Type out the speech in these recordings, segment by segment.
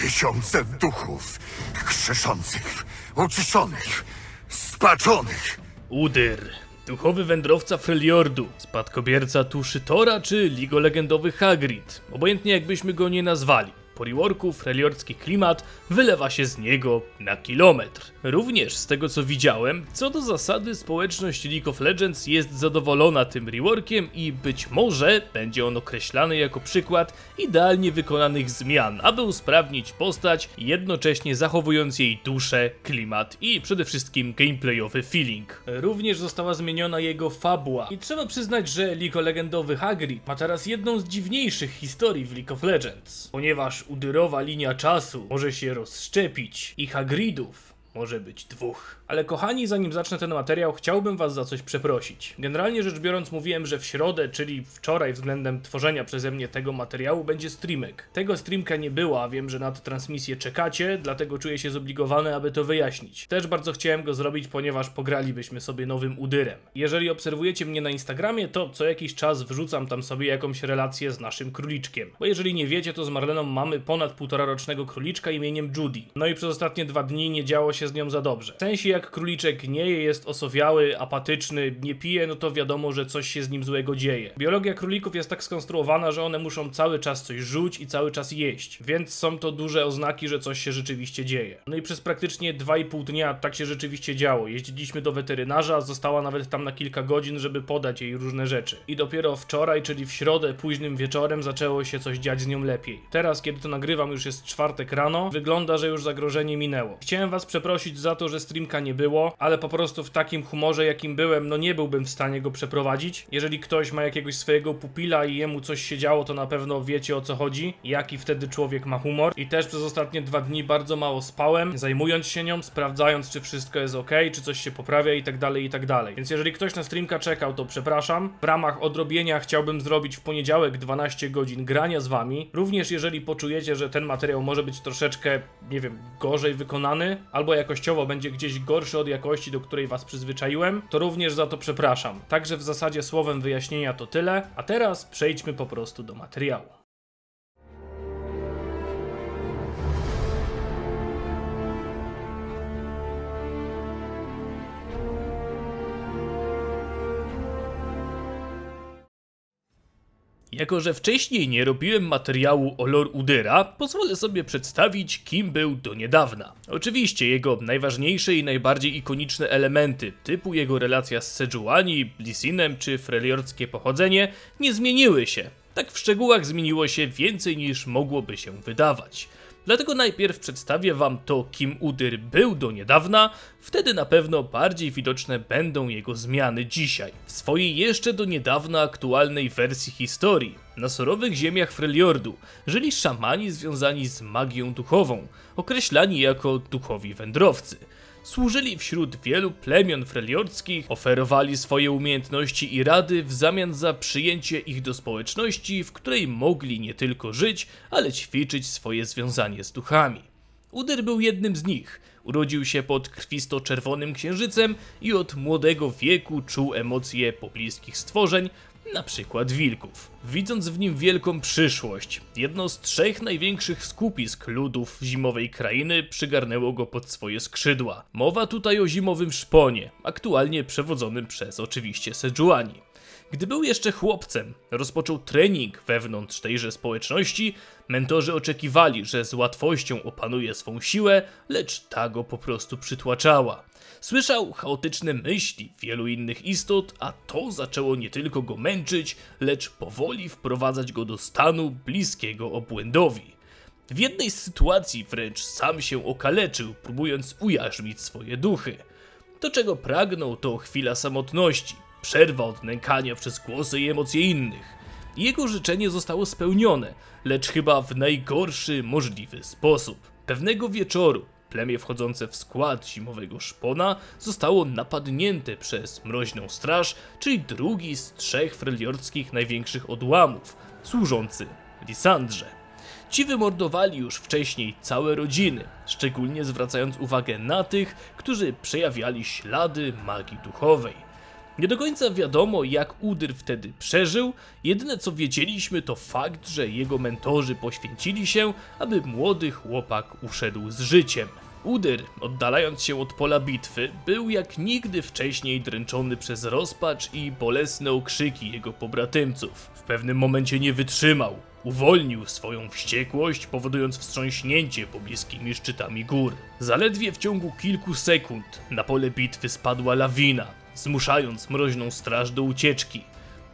Tysiące duchów, krzeszących, uciszonych, spaczonych. Udyr. Duchowy wędrowca Freljordu, spadkobierca tuszy Tora czy Ligo Legendowy Hagrid. Obojętnie jakbyśmy go nie nazwali. Po reworku freljordzki klimat wylewa się z niego na kilometr. Również z tego co widziałem, co do zasady społeczność League of Legends jest zadowolona tym reworkiem i być może będzie on określany jako przykład idealnie wykonanych zmian, aby usprawnić postać, jednocześnie zachowując jej duszę, klimat i przede wszystkim gameplayowy feeling. Również została zmieniona jego fabuła i trzeba przyznać, że League Legendowy Hagrid ma teraz jedną z dziwniejszych historii w League of Legends, ponieważ udyrowa linia czasu może się rozszczepić. I Hagridów może być dwóch. Ale kochani, zanim zacznę ten materiał, chciałbym was za coś przeprosić. Generalnie rzecz biorąc mówiłem, że w środę, czyli wczoraj względem tworzenia przeze mnie tego materiału będzie streamek. Tego streamka nie było, a wiem, że na tę transmisję czekacie, dlatego czuję się zobligowany, aby to wyjaśnić. Też bardzo chciałem go zrobić, ponieważ pogralibyśmy sobie nowym udyrem. Jeżeli obserwujecie mnie na Instagramie, to co jakiś czas wrzucam tam sobie jakąś relację z naszym króliczkiem. Bo jeżeli nie wiecie, to z Marleną mamy ponad półtora rocznego króliczka imieniem Judy. No i przez ostatnie dwa dni nie działo się z nią za dobrze. W sensie jak króliczek nie je, jest osowiały, apatyczny, nie pije, no to wiadomo, że coś się z nim złego dzieje. Biologia królików jest tak skonstruowana, że one muszą cały czas coś rzuć i cały czas jeść, więc są to duże oznaki, że coś się rzeczywiście dzieje. No i przez praktycznie 2,5 dnia tak się rzeczywiście działo. Jeździliśmy do weterynarza, została nawet tam na kilka godzin, żeby podać jej różne rzeczy. I dopiero wczoraj, czyli w środę, późnym wieczorem zaczęło się coś dziać z nią lepiej. Teraz, kiedy to nagrywam, już jest czwartek rano, wygląda, że już zagrożenie minęło. Chciałem was przeprosić za to, że streamka nie było, ale po prostu w takim humorze, jakim byłem, no nie byłbym w stanie go przeprowadzić. Jeżeli ktoś ma jakiegoś swojego pupila i jemu coś się działo, to na pewno wiecie o co chodzi, jaki wtedy człowiek ma humor. I też przez ostatnie dwa dni bardzo mało spałem, zajmując się nią, sprawdzając, czy wszystko jest ok, czy coś się poprawia i tak dalej, i tak dalej. Więc jeżeli ktoś na streamka czekał, to przepraszam. W ramach odrobienia chciałbym zrobić w poniedziałek 12 godzin grania z wami. Również jeżeli poczujecie, że ten materiał może być troszeczkę, nie wiem, gorzej wykonany, albo jakościowo będzie gdzieś gorszy od jakości, do której was przyzwyczaiłem, to również za to przepraszam. Także w zasadzie słowem wyjaśnienia to tyle, a teraz przejdźmy po prostu do materiału. Jako, że wcześniej nie robiłem materiału o Lord Udyra, pozwolę sobie przedstawić, kim był do niedawna. Oczywiście jego najważniejsze i najbardziej ikoniczne elementy, typu jego relacja z Sejuani, Lissinem czy freliorckie pochodzenie, nie zmieniły się. Tak w szczegółach zmieniło się więcej niż mogłoby się wydawać. Dlatego najpierw przedstawię wam to, kim Udyr był do niedawna, wtedy na pewno bardziej widoczne będą jego zmiany dzisiaj. W swojej jeszcze do niedawna aktualnej wersji historii, na surowych ziemiach Freljordu, żyli szamani związani z magią duchową, określani jako duchowi wędrowcy. Służyli wśród wielu plemion freljordzkich, oferowali swoje umiejętności i rady w zamian za przyjęcie ich do społeczności, w której mogli nie tylko żyć, ale ćwiczyć swoje związanie z duchami. Udyr był jednym z nich. Urodził się pod krwisto-czerwonym księżycem i od młodego wieku czuł emocje pobliskich stworzeń, na przykład wilków. Widząc w nim wielką przyszłość, jedno z trzech największych skupisk ludów zimowej krainy przygarnęło go pod swoje skrzydła. Mowa tutaj o zimowym szponie, aktualnie przewodzonym przez oczywiście Sejuani. Gdy był jeszcze chłopcem, rozpoczął trening wewnątrz tejże społeczności. Mentorzy oczekiwali, że z łatwością opanuje swą siłę, lecz ta go po prostu przytłaczała. Słyszał chaotyczne myśli wielu innych istot, a to zaczęło nie tylko go męczyć, lecz powoli wprowadzać go do stanu bliskiego obłędowi. W jednej z sytuacji wręcz sam się okaleczył, próbując ujarzmić swoje duchy. To czego pragnął to chwila samotności, przerwa od nękania przez głosy i emocje innych. Jego życzenie zostało spełnione, lecz chyba w najgorszy możliwy sposób. Pewnego wieczoru plemię wchodzące w skład zimowego szpona zostało napadnięte przez mroźną straż, czyli drugi z trzech freljordzkich największych odłamów, służący Lisandrze. Ci wymordowali już wcześniej całe rodziny, szczególnie zwracając uwagę na tych, którzy przejawiali ślady magii duchowej. Nie do końca wiadomo, jak Udyr wtedy przeżył, jedyne co wiedzieliśmy to fakt, że jego mentorzy poświęcili się, aby młody chłopak uszedł z życiem. Udyr, oddalając się od pola bitwy, był jak nigdy wcześniej dręczony przez rozpacz i bolesne okrzyki jego pobratymców. W pewnym momencie nie wytrzymał. Uwolnił swoją wściekłość, powodując wstrząśnięcie pobliskimi szczytami gór. Zaledwie w ciągu kilku sekund na pole bitwy spadła lawina, zmuszając mroźną straż do ucieczki.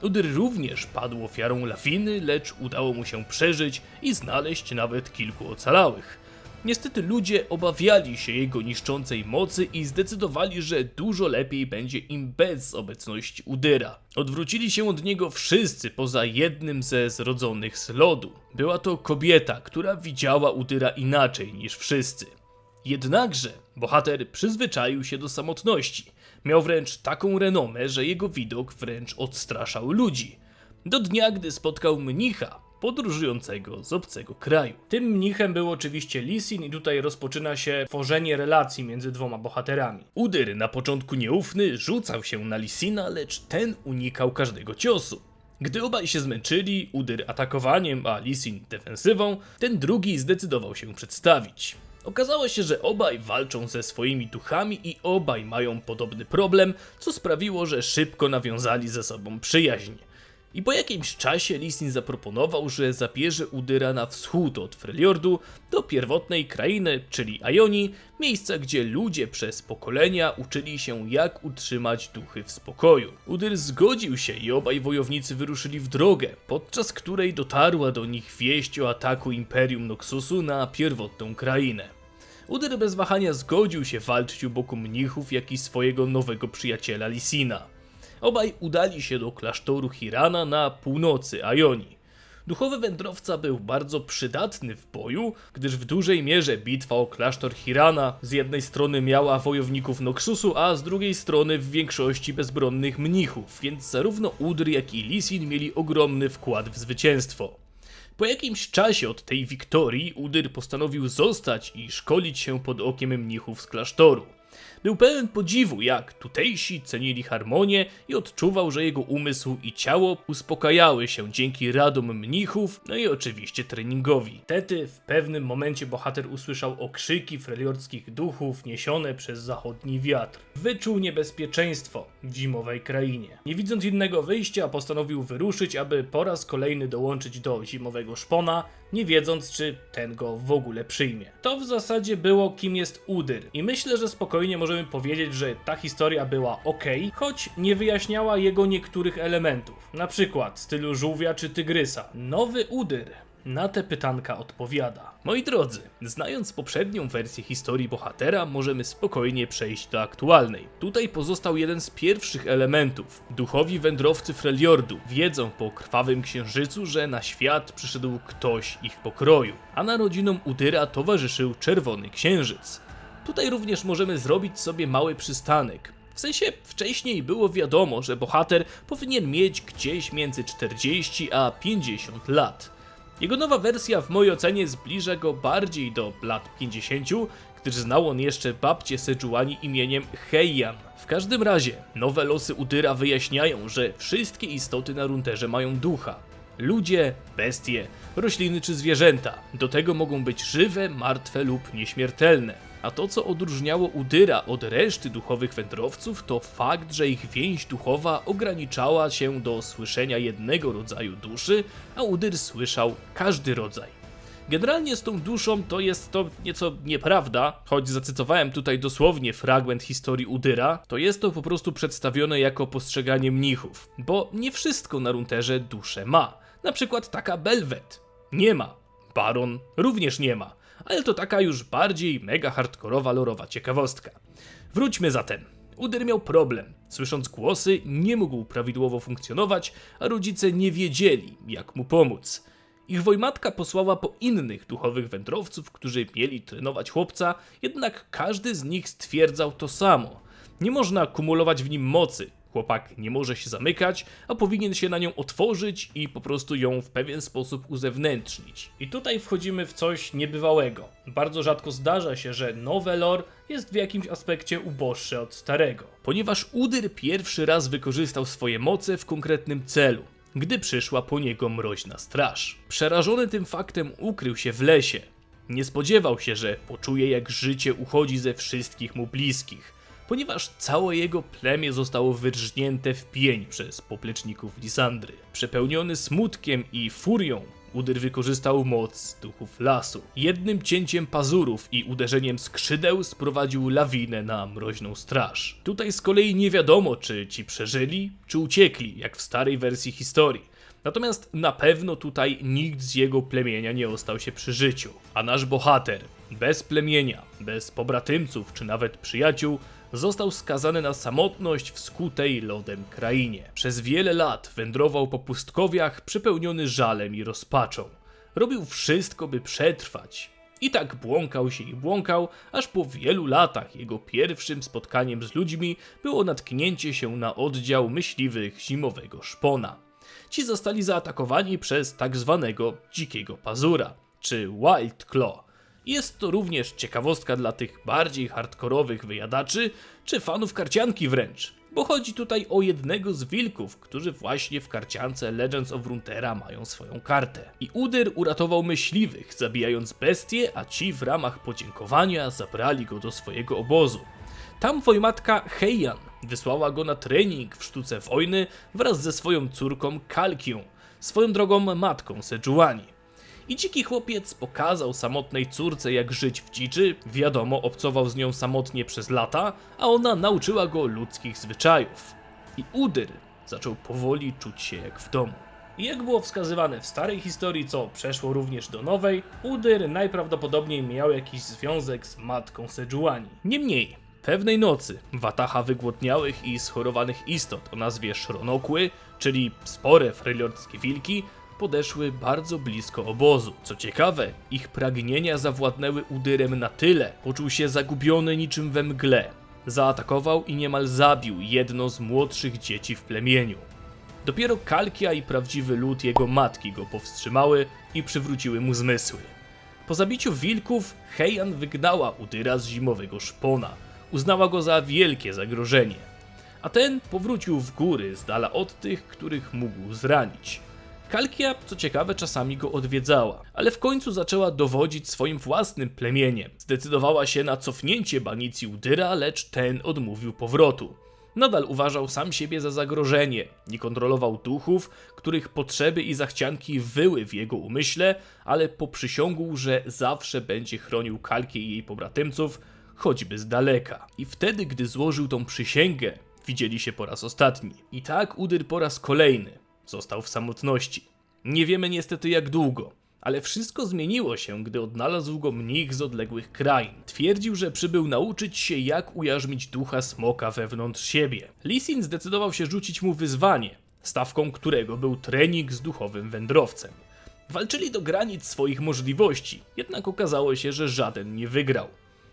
Udyr również padł ofiarą lawiny, lecz udało mu się przeżyć i znaleźć nawet kilku ocalałych. Niestety ludzie obawiali się jego niszczącej mocy i zdecydowali, że dużo lepiej będzie im bez obecności Udyra. Odwrócili się od niego wszyscy poza jednym ze zrodzonych z lodu. Była to kobieta, która widziała Udyra inaczej niż wszyscy. Jednakże bohater przyzwyczaił się do samotności. Miał wręcz taką renomę, że jego widok wręcz odstraszał ludzi. Do dnia, gdy spotkał mnicha, podróżującego z obcego kraju. Tym mnichem był oczywiście Lisin i tutaj rozpoczyna się tworzenie relacji między dwoma bohaterami. Udyr, na początku nieufny, rzucał się na Lisina, lecz ten unikał każdego ciosu. Gdy obaj się zmęczyli, Udyr atakowaniem, a Lisin defensywą, ten drugi zdecydował się przedstawić. Okazało się, że obaj walczą ze swoimi duchami i obaj mają podobny problem, co sprawiło, że szybko nawiązali ze sobą przyjaźń. I po jakimś czasie Lisin zaproponował, że zabierze Udyra na wschód od Freljordu do pierwotnej krainy, czyli Ioni, miejsca gdzie ludzie przez pokolenia uczyli się jak utrzymać duchy w spokoju. Udyr zgodził się i obaj wojownicy wyruszyli w drogę, podczas której dotarła do nich wieść o ataku Imperium Noxusu na pierwotną krainę. Udyr bez wahania zgodził się walczyć u boku mnichów, jak i swojego nowego przyjaciela Lisina. Obaj udali się do klasztoru Hirana na północy Ioni. Duchowy wędrowca był bardzo przydatny w boju, gdyż w dużej mierze bitwa o klasztor Hirana z jednej strony miała wojowników Noxusu, a z drugiej strony w większości bezbronnych mnichów, więc zarówno Udr jak i Lisin mieli ogromny wkład w zwycięstwo. Po jakimś czasie od tej wiktorii Udyr postanowił zostać i szkolić się pod okiem mnichów z klasztoru. Był pełen podziwu, jak tutejsi cenili harmonię i odczuwał, że jego umysł i ciało uspokajały się dzięki radom mnichów, no i oczywiście treningowi. Tety w pewnym momencie bohater usłyszał okrzyki freliorskich duchów niesione przez zachodni wiatr. Wyczuł niebezpieczeństwo w zimowej krainie. Nie widząc innego wyjścia, postanowił wyruszyć, aby po raz kolejny dołączyć do zimowego szpona, nie wiedząc, czy ten go w ogóle przyjmie. To w zasadzie było, kim jest Udyr. I myślę, że spokojnie możemy powiedzieć, że ta historia była ok, choć nie wyjaśniała jego niektórych elementów. Na przykład stylu żółwia czy tygrysa. Nowy Udyr na te pytanka odpowiada. Moi drodzy, znając poprzednią wersję historii bohatera, możemy spokojnie przejść do aktualnej. Tutaj pozostał jeden z pierwszych elementów. Duchowi wędrowcy Freljordu wiedzą po krwawym księżycu, że na świat przyszedł ktoś ich pokroju, a narodzinom Udyra towarzyszył czerwony księżyc. Tutaj również możemy zrobić sobie mały przystanek. W sensie wcześniej było wiadomo, że bohater powinien mieć gdzieś między 40 a 50 lat. Jego nowa wersja w mojej ocenie zbliża go bardziej do lat 50, gdyż znał on jeszcze babcię Sejuani imieniem Heian. W każdym razie, nowe losy Udyra wyjaśniają, że wszystkie istoty na runterze mają ducha. Ludzie, bestie, rośliny czy zwierzęta. Do tego mogą być żywe, martwe lub nieśmiertelne. A to, co odróżniało Udyra od reszty duchowych wędrowców, to fakt, że ich więź duchowa ograniczała się do słyszenia jednego rodzaju duszy, a Udyr słyszał każdy rodzaj. Generalnie z tą duszą to jest to nieco nieprawda, choć zacytowałem tutaj dosłownie fragment historii Udyra, to jest to po prostu przedstawione jako postrzeganie mnichów, bo nie wszystko na runterze duszę ma. Na przykład taka Belwet nie ma, Baron również nie ma, ale to taka już bardziej mega hardkorowa lorowa ciekawostka. Wróćmy zatem. Udyr miał problem. Słysząc głosy, nie mógł prawidłowo funkcjonować, a rodzice nie wiedzieli, jak mu pomóc. Ich wojmatka posłała po innych duchowych wędrowców, którzy mieli trenować chłopca, jednak każdy z nich stwierdzał to samo. Nie można kumulować w nim mocy. Chłopak nie może się zamykać, a powinien się na nią otworzyć i po prostu ją w pewien sposób uzewnętrznić. I tutaj wchodzimy w coś niebywałego. Bardzo rzadko zdarza się, że nowe lore jest w jakimś aspekcie uboższe od starego. Ponieważ Udyr pierwszy raz wykorzystał swoje moce w konkretnym celu gdy przyszła po niego mroźna straż. Przerażony tym faktem ukrył się w lesie. Nie spodziewał się, że poczuje jak życie uchodzi ze wszystkich mu bliskich, ponieważ całe jego plemię zostało wyrżnięte w pień przez popleczników Lisandry. Przepełniony smutkiem i furią, Udyr wykorzystał moc duchów lasu. Jednym cięciem pazurów i uderzeniem skrzydeł sprowadził lawinę na mroźną straż. Tutaj z kolei nie wiadomo, czy ci przeżyli, czy uciekli, jak w starej wersji historii. Natomiast na pewno tutaj nikt z jego plemienia nie ostał się przy życiu. A nasz bohater, bez plemienia, bez pobratymców czy nawet przyjaciół, został skazany na samotność w skutej lodem krainie. Przez wiele lat wędrował po pustkowiach przepełniony żalem i rozpaczą. Robił wszystko, by przetrwać. I tak błąkał się i błąkał, aż po wielu latach jego pierwszym spotkaniem z ludźmi było natknięcie się na oddział myśliwych zimowego szpona. Ci zostali zaatakowani przez tak zwanego dzikiego pazura, czy Wild Claw. Jest to również ciekawostka dla tych bardziej hardkorowych wyjadaczy, czy fanów karcianki wręcz, bo chodzi tutaj o jednego z wilków, którzy właśnie w karciance Legends of Runeterra mają swoją kartę. I Udyr uratował myśliwych, zabijając bestie, a ci w ramach podziękowania zabrali go do swojego obozu. Tam wojmatka Heian wysłała go na trening w sztuce wojny wraz ze swoją córką Kalkią, swoją drogą matką Sejuani. I dziki chłopiec pokazał samotnej córce jak żyć w dziczy, wiadomo, obcował z nią samotnie przez lata, a ona nauczyła go ludzkich zwyczajów. I Udyr zaczął powoli czuć się jak w domu. I jak było wskazywane w starej historii, co przeszło również do nowej, Udyr najprawdopodobniej miał jakiś związek z matką Sejuani. Niemniej, pewnej nocy wataha wygłodniałych i schorowanych istot o nazwie Szronokły, czyli spore freliordzkie wilki, podeszły bardzo blisko obozu. Co ciekawe, ich pragnienia zawładnęły Udyrem na tyle, poczuł się zagubiony niczym we mgle. Zaatakował i niemal zabił jedno z młodszych dzieci w plemieniu. Dopiero Kalkia i prawdziwy lud jego matki go powstrzymały i przywróciły mu zmysły. Po zabiciu wilków Heian wygnała Udyra z zimowego szpona. Uznała go za wielkie zagrożenie. A ten powrócił w góry z dala od tych, których mógł zranić. Kalkia, co ciekawe, czasami go odwiedzała, ale w końcu zaczęła dowodzić swoim własnym plemieniem. Zdecydowała się na cofnięcie banicji Udyra, lecz ten odmówił powrotu. Nadal uważał sam siebie za zagrożenie, nie kontrolował duchów, których potrzeby i zachcianki wyły w jego umyśle, ale poprzysiągł, że zawsze będzie chronił Kalkię i jej pobratymców, choćby z daleka. I wtedy, gdy złożył tą przysięgę, widzieli się po raz ostatni. I tak Udyr po raz kolejny został w samotności. Nie wiemy niestety jak długo, ale wszystko zmieniło się, gdy odnalazł go mnich z odległych krain. Twierdził, że przybył nauczyć się, jak ujarzmić ducha smoka wewnątrz siebie. Lisin zdecydował się rzucić mu wyzwanie, stawką którego był trening z duchowym wędrowcem. Walczyli do granic swoich możliwości, jednak okazało się, że żaden nie wygrał.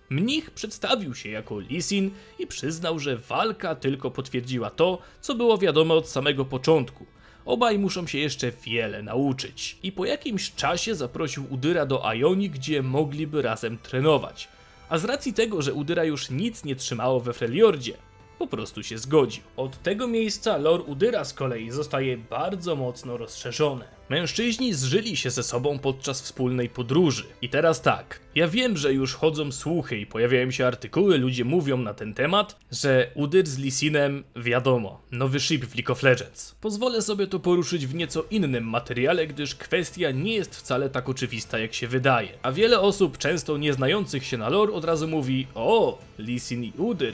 Mnich przedstawił się jako Lisin i przyznał, że walka tylko potwierdziła to, co było wiadome od samego początku. Obaj muszą się jeszcze wiele nauczyć. I po jakimś czasie zaprosił Udyra do Ioni, gdzie mogliby razem trenować. A z racji tego, że Udyra już nic nie trzymało we Freljordzie, po prostu się zgodził. Od tego miejsca lore Udyra z kolei zostaje bardzo mocno rozszerzone. Mężczyźni zżyli się ze sobą podczas wspólnej podróży. I teraz tak, ja wiem, że już chodzą słuchy i pojawiają się artykuły, ludzie mówią na ten temat, że Udyr z Lisinem, wiadomo, nowy ship w League of Legends. Pozwolę sobie to poruszyć w nieco innym materiale, gdyż kwestia nie jest wcale tak oczywista jak się wydaje. A wiele osób, często nie znających się na lore, od razu mówi o, Lisin i Udyr.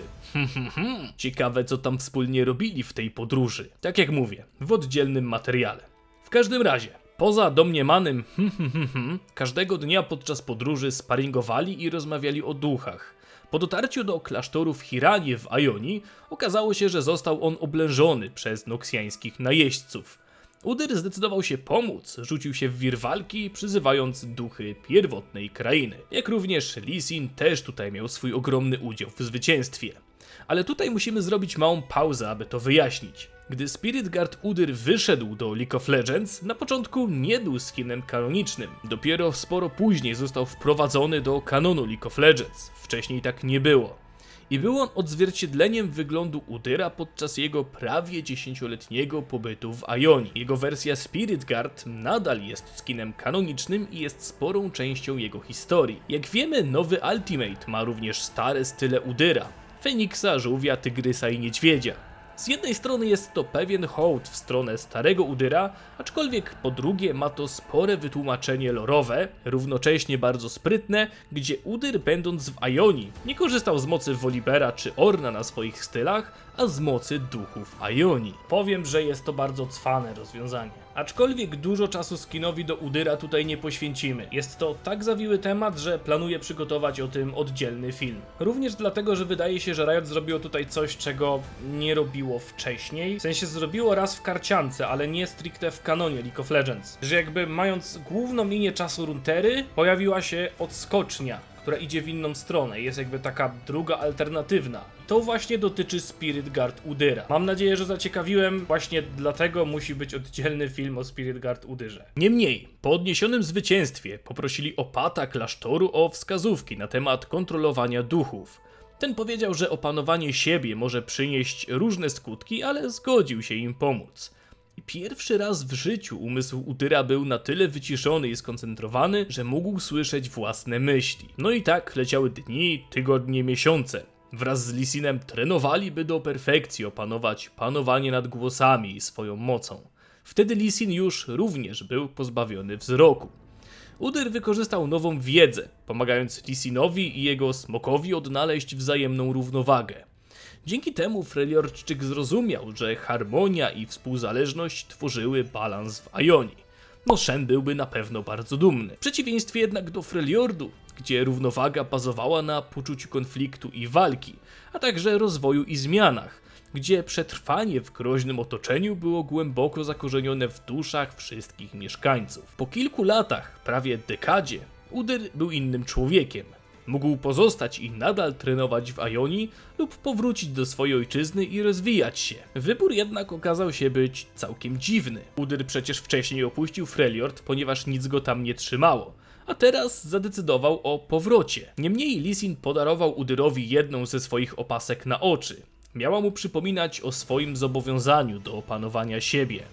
Ciekawe co tam wspólnie robili w tej podróży. Tak jak mówię, w oddzielnym materiale. W każdym razie, poza domniemanym hmm, hmm, hmm, każdego dnia podczas podróży sparingowali i rozmawiali o duchach. Po dotarciu do klasztoru w Hiranie w Ajonii okazało się, że został on oblężony przez noksjańskich najeźdźców. Udyr zdecydował się pomóc, rzucił się w wir walki, przyzywając duchy pierwotnej krainy. Jak również Lisin też tutaj miał swój ogromny udział w zwycięstwie. Ale tutaj musimy zrobić małą pauzę, aby to wyjaśnić. Gdy Spirit Guard Udyr wyszedł do League of Legends, na początku nie był skinem kanonicznym. Dopiero sporo później został wprowadzony do kanonu League of Legends. Wcześniej tak nie było. I był on odzwierciedleniem wyglądu Udyra podczas jego prawie 10-letniego pobytu w Ionii. Jego wersja Spirit Guard nadal jest skinem kanonicznym i jest sporą częścią jego historii. Jak wiemy, nowy Ultimate ma również stare style Udyra. Feniksa, żółwia, tygrysa i niedźwiedzia. Z jednej strony jest to pewien hołd w stronę starego Udyra, aczkolwiek po drugie ma to spore wytłumaczenie lorowe, równocześnie bardzo sprytne, gdzie Udyr będąc w Ionii nie korzystał z mocy Wolibera czy Orna na swoich stylach, a z mocy duchów Ionii. Powiem, że jest to bardzo cwane rozwiązanie. Aczkolwiek dużo czasu skinowi do Udyra tutaj nie poświęcimy. Jest to tak zawiły temat, że planuję przygotować o tym oddzielny film. Również dlatego, że wydaje się, że Riot zrobiło tutaj coś, czego nie robiło wcześniej. W sensie zrobiło raz w karciance, ale nie stricte w kanonie League of Legends. Że jakby mając główną linię czasu runtery, pojawiła się odskocznia, która idzie w inną stronę. Jest jakby taka druga alternatywna. To właśnie dotyczy Spirit Guard Udyra. Mam nadzieję, że zaciekawiłem, właśnie dlatego musi być oddzielny film o Spirit Guard Udyrze. Niemniej, po odniesionym zwycięstwie poprosili opata klasztoru o wskazówki na temat kontrolowania duchów. Ten powiedział, że opanowanie siebie może przynieść różne skutki, ale zgodził się im pomóc. Pierwszy raz w życiu umysł Udyra był na tyle wyciszony i skoncentrowany, że mógł słyszeć własne myśli. No i tak leciały dni, tygodnie, miesiące. Wraz z Lisinem trenowali, by do perfekcji opanować panowanie nad głosami i swoją mocą. Wtedy Lisin już również był pozbawiony wzroku. Udyr wykorzystał nową wiedzę, pomagając Lisinowi i jego smokowi odnaleźć wzajemną równowagę. Dzięki temu Freljordczyk zrozumiał, że harmonia i współzależność tworzyły balans w Ionii. No Shen byłby na pewno bardzo dumny. W przeciwieństwie jednak do Freljordu, gdzie równowaga bazowała na poczuciu konfliktu i walki, a także rozwoju i zmianach, gdzie przetrwanie w groźnym otoczeniu było głęboko zakorzenione w duszach wszystkich mieszkańców. Po kilku latach, prawie dekadzie, Udyr był innym człowiekiem. Mógł pozostać i nadal trenować w Ionii lub powrócić do swojej ojczyzny i rozwijać się. Wybór jednak okazał się być całkiem dziwny. Udyr przecież wcześniej opuścił Freljord, ponieważ nic go tam nie trzymało. A teraz zadecydował o powrocie. Niemniej Lisin podarował Udyrowi jedną ze swoich opasek na oczy. Miała mu przypominać o swoim zobowiązaniu do opanowania siebie.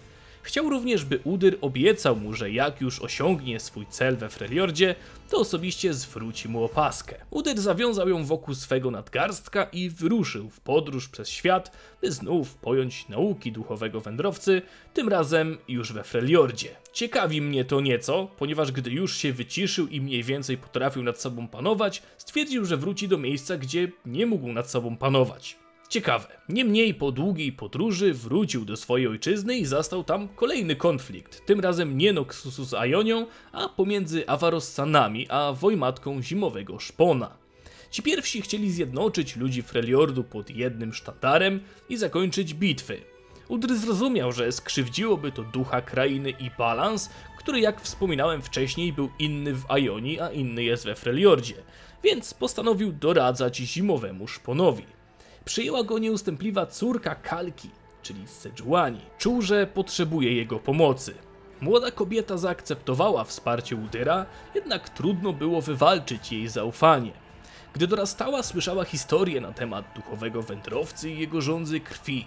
Chciał również, by Udyr obiecał mu, że jak już osiągnie swój cel we Freljordzie, to osobiście zwróci mu opaskę. Udyr zawiązał ją wokół swego nadgarstka i wyruszył w podróż przez świat, by znów pojąć nauki duchowego wędrowcy, tym razem już we Freljordzie. Ciekawi mnie to nieco, ponieważ gdy już się wyciszył i mniej więcej potrafił nad sobą panować, stwierdził, że wróci do miejsca, gdzie nie mógł nad sobą panować. Ciekawe. Niemniej po długiej podróży wrócił do swojej ojczyzny i zastał tam kolejny konflikt. Tym razem nie Noxusu z Ionią, a pomiędzy Avarossanami a Wojmatką Zimowego Szpona. Ci pierwsi chcieli zjednoczyć ludzi Freljordu pod jednym sztandarem i zakończyć bitwy. Udr zrozumiał, że skrzywdziłoby to ducha krainy i balans, który jak wspominałem wcześniej był inny w Ionii, a inny jest we Freljordzie, więc postanowił doradzać Zimowemu Szponowi przyjęła go nieustępliwa córka Kalki, czyli Sejuani. Czuł, że potrzebuje jego pomocy. Młoda kobieta zaakceptowała wsparcie Udyra, jednak trudno było wywalczyć jej zaufanie. Gdy dorastała, słyszała historię na temat duchowego wędrowcy i jego żądzy krwi.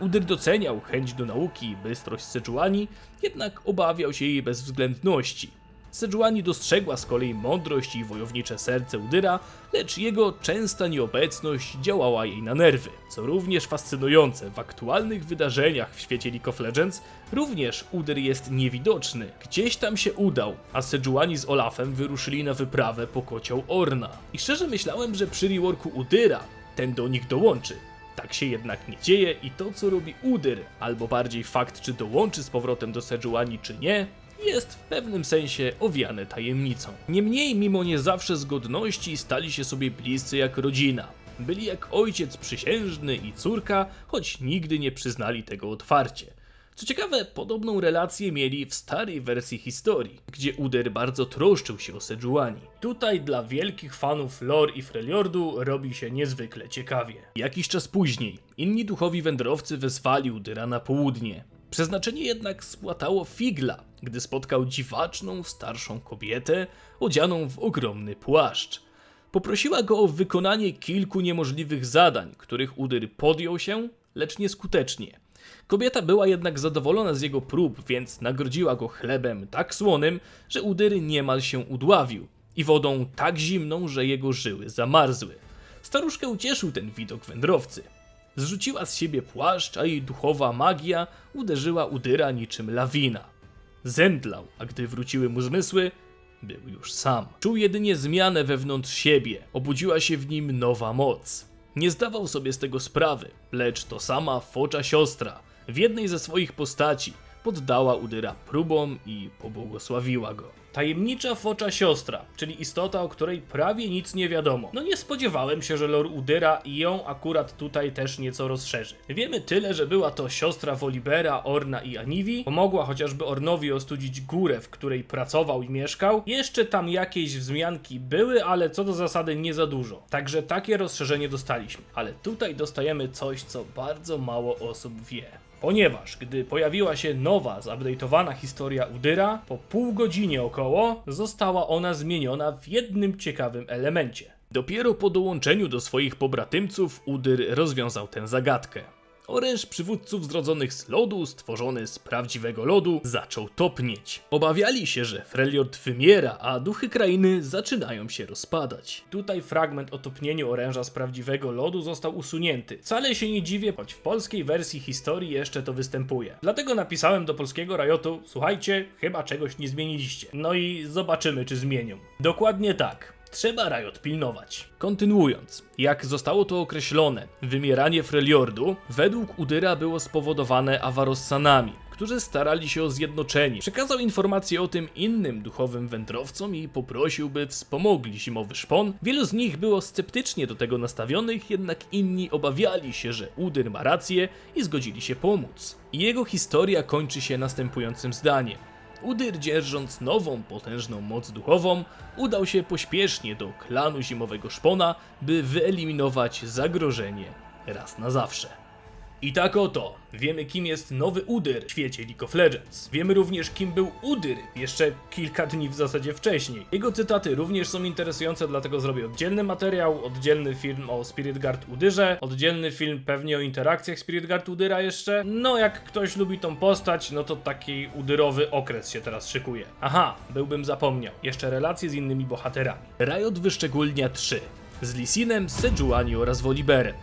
Udyr doceniał chęć do nauki i bystrość Sejuani, jednak obawiał się jej bezwzględności. Sejuani dostrzegła z kolei mądrość i wojownicze serce Udyra, lecz jego częsta nieobecność działała jej na nerwy. Co również fascynujące, w aktualnych wydarzeniach w świecie League of Legends również Udyr jest niewidoczny. Gdzieś tam się udał, a Sejuani z Olafem wyruszyli na wyprawę po kocioł Orna. I szczerze myślałem, że przy reworku Udyra ten do nich dołączy. Tak się jednak nie dzieje i to co robi Udyr, albo bardziej fakt czy dołączy z powrotem do Sejuani czy nie, jest w pewnym sensie owiane tajemnicą. Niemniej, mimo nie zawsze zgodności, stali się sobie bliscy jak rodzina. Byli jak ojciec przysiężny i córka, choć nigdy nie przyznali tego otwarcie. Co ciekawe, podobną relację mieli w starej wersji historii, gdzie Udyr bardzo troszczył się o Sejuani. Tutaj dla wielkich fanów lore i Freljordu robi się niezwykle ciekawie. Jakiś czas później inni duchowi wędrowcy wezwali Udyra na południe. Przeznaczenie jednak spłatało Figla, gdy spotkał dziwaczną, starszą kobietę odzianą w ogromny płaszcz. Poprosiła go o wykonanie kilku niemożliwych zadań, których Udyr podjął się, lecz nieskutecznie. Kobieta była jednak zadowolona z jego prób, więc nagrodziła go chlebem tak słonym, że Udyr niemal się udławił i wodą tak zimną, że jego żyły zamarzły. Staruszkę ucieszył ten widok wędrowcy. Zrzuciła z siebie płaszcz, a jej duchowa magia uderzyła Udyra niczym lawina. Zemdlał, a gdy wróciły mu zmysły, był już sam. Czuł jedynie zmianę wewnątrz siebie, obudziła się w nim nowa moc. Nie zdawał sobie z tego sprawy, lecz to sama Focza siostra w jednej ze swoich postaci poddała Udyra próbom i pobłogosławiła go. Tajemnicza Focza siostra, czyli istota, o której prawie nic nie wiadomo. No nie spodziewałem się, że lore Udyra ją akurat tutaj też nieco rozszerzy. Wiemy tyle, że była to siostra Wolibera, Orna i Aniwi, pomogła chociażby Ornowi ostudzić górę, w której pracował i mieszkał. Jeszcze tam jakieś wzmianki były, ale co do zasady nie za dużo. Także takie rozszerzenie dostaliśmy. Ale tutaj dostajemy coś, co bardzo mało osób wie. Ponieważ gdy pojawiła się nowa, zupdate'owana historia Udyra, po pół godzinie około została ona zmieniona w jednym ciekawym elemencie. Dopiero po dołączeniu do swoich pobratymców Udyr rozwiązał tę zagadkę. Oręż przywódców zrodzonych z lodu, stworzony z prawdziwego lodu, zaczął topnieć. Obawiali się, że Freljord wymiera, a duchy krainy zaczynają się rozpadać. Tutaj fragment o topnieniu oręża z prawdziwego lodu został usunięty. Wcale się nie dziwię, choć w polskiej wersji historii jeszcze to występuje. Dlatego napisałem do polskiego Riotu, słuchajcie, chyba czegoś nie zmieniliście. No i zobaczymy, czy zmienią. Dokładnie tak. Trzeba Riot pilnować. Kontynuując, jak zostało to określone, wymieranie Freljordu według Udyra było spowodowane Avarossanami, którzy starali się o zjednoczenie. Przekazał informacje o tym innym duchowym wędrowcom i poprosił, by wspomogli zimowy szpon. Wielu z nich było sceptycznie do tego nastawionych, jednak inni obawiali się, że Udyr ma rację i zgodzili się pomóc. I jego historia kończy się następującym zdaniem. Udyr, dzierżąc nową, potężną moc duchową, udał się pośpiesznie do klanu Zimowego Szpona, by wyeliminować zagrożenie raz na zawsze. I tak oto, wiemy kim jest nowy Udyr w świecie League of Legends. Wiemy również kim był Udyr jeszcze kilka dni w zasadzie wcześniej. Jego cytaty również są interesujące, dlatego zrobię oddzielny materiał, oddzielny film o Spirit Guard Udyrze, oddzielny film pewnie o interakcjach Spirit Guard Udyra jeszcze. No jak ktoś lubi tą postać, no to taki udyrowy okres się teraz szykuje. Aha, byłbym zapomniał. Jeszcze relacje z innymi bohaterami. Riot wyszczególnia trzy. Z Lisinem, Sejuani oraz Voliberem.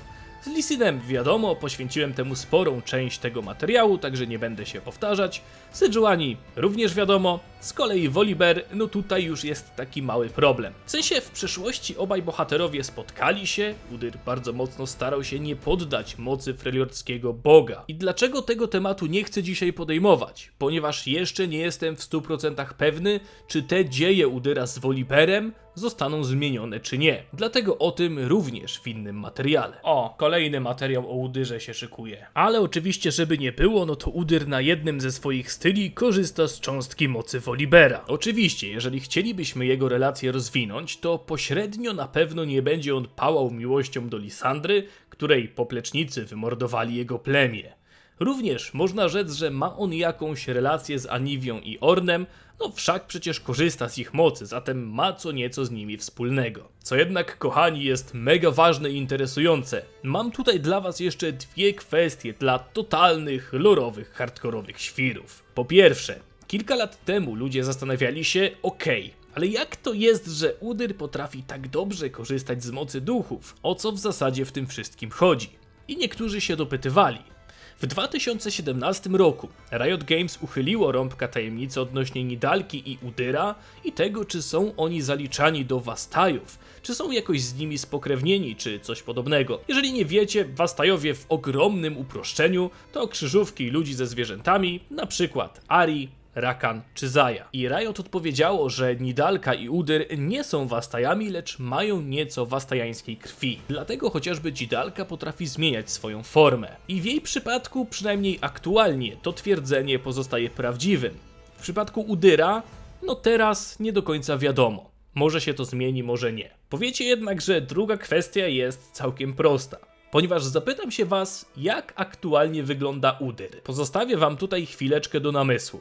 Z Lisinem wiadomo, poświęciłem temu sporą część tego materiału, także nie będę się powtarzać. Sejuani również wiadomo, z kolei Volibear, no tutaj już jest taki mały problem. W sensie w przeszłości obaj bohaterowie spotkali się, Udyr bardzo mocno starał się nie poddać mocy freljordzkiego boga. I dlaczego tego tematu nie chcę dzisiaj podejmować? Ponieważ jeszcze nie jestem w 100% pewny, czy te dzieje Udyra z Voliberem zostaną zmienione czy nie. Dlatego o tym również w innym materiale. O, kolejny materiał o Udyrze się szykuje. Ale oczywiście, żeby nie było, no to Udyr na jednym ze swoich styli korzysta z cząstki mocy Wolibera. Oczywiście, jeżeli chcielibyśmy jego relację rozwinąć, to pośrednio na pewno nie będzie on pałał miłością do Lisandry, której poplecznicy wymordowali jego plemię. Również można rzec, że ma on jakąś relację z Aniwią i Ornem, no wszak przecież korzysta z ich mocy, zatem ma co nieco z nimi wspólnego. Co jednak, kochani, jest mega ważne i interesujące. Mam tutaj dla was jeszcze dwie kwestie dla totalnych, lorowych, hardkorowych świrów. Po pierwsze, kilka lat temu ludzie zastanawiali się, okej, ale jak to jest, że Udyr potrafi tak dobrze korzystać z mocy duchów? O co w zasadzie w tym wszystkim chodzi? I niektórzy się dopytywali. W 2017 roku Riot Games uchyliło rąbka tajemnicy odnośnie Nidalki i Udyra i tego, czy są oni zaliczani do Wastajów, czy są jakoś z nimi spokrewnieni, czy coś podobnego. Jeżeli nie wiecie, Wastajowie w ogromnym uproszczeniu to krzyżówki ludzi ze zwierzętami, na przykład Ari, Rakan czy Zaja. I Riot odpowiedziało, że Nidalka i Udyr nie są wastajami, lecz mają nieco wastajańskiej krwi. Dlatego chociażby Nidalka potrafi zmieniać swoją formę. I w jej przypadku, przynajmniej aktualnie, to twierdzenie pozostaje prawdziwym. W przypadku Udyra, no teraz nie do końca wiadomo. Może się to zmieni, może nie. Powiecie jednak, że druga kwestia jest całkiem prosta. Ponieważ zapytam się was, jak aktualnie wygląda Udyr. Pozostawię wam tutaj chwileczkę do namysłu.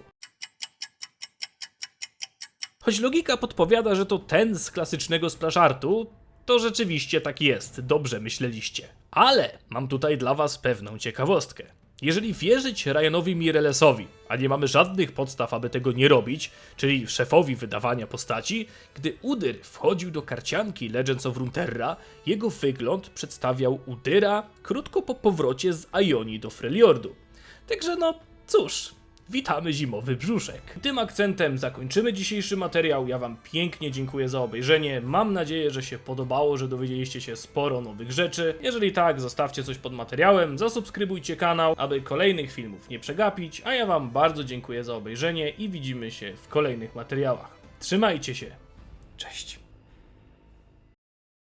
Choć logika podpowiada, że to ten z klasycznego splaszartu, to rzeczywiście tak jest, dobrze myśleliście. Ale mam tutaj dla was pewną ciekawostkę. Jeżeli wierzyć Ryanowi Mirelesowi, a nie mamy żadnych podstaw, aby tego nie robić, czyli szefowi wydawania postaci, gdy Udyr wchodził do karcianki Legends of Runeterra, jego wygląd przedstawiał Udyra krótko po powrocie z Ioni do Freljordu. Także no, cóż, witamy zimowy brzuszek. Tym akcentem zakończymy dzisiejszy materiał. Ja Wam pięknie dziękuję za obejrzenie. Mam nadzieję, że się podobało, że dowiedzieliście się sporo nowych rzeczy. Jeżeli tak, zostawcie coś pod materiałem, zasubskrybujcie kanał, aby kolejnych filmów nie przegapić. A ja Wam bardzo dziękuję za obejrzenie i widzimy się w kolejnych materiałach. Trzymajcie się. Cześć.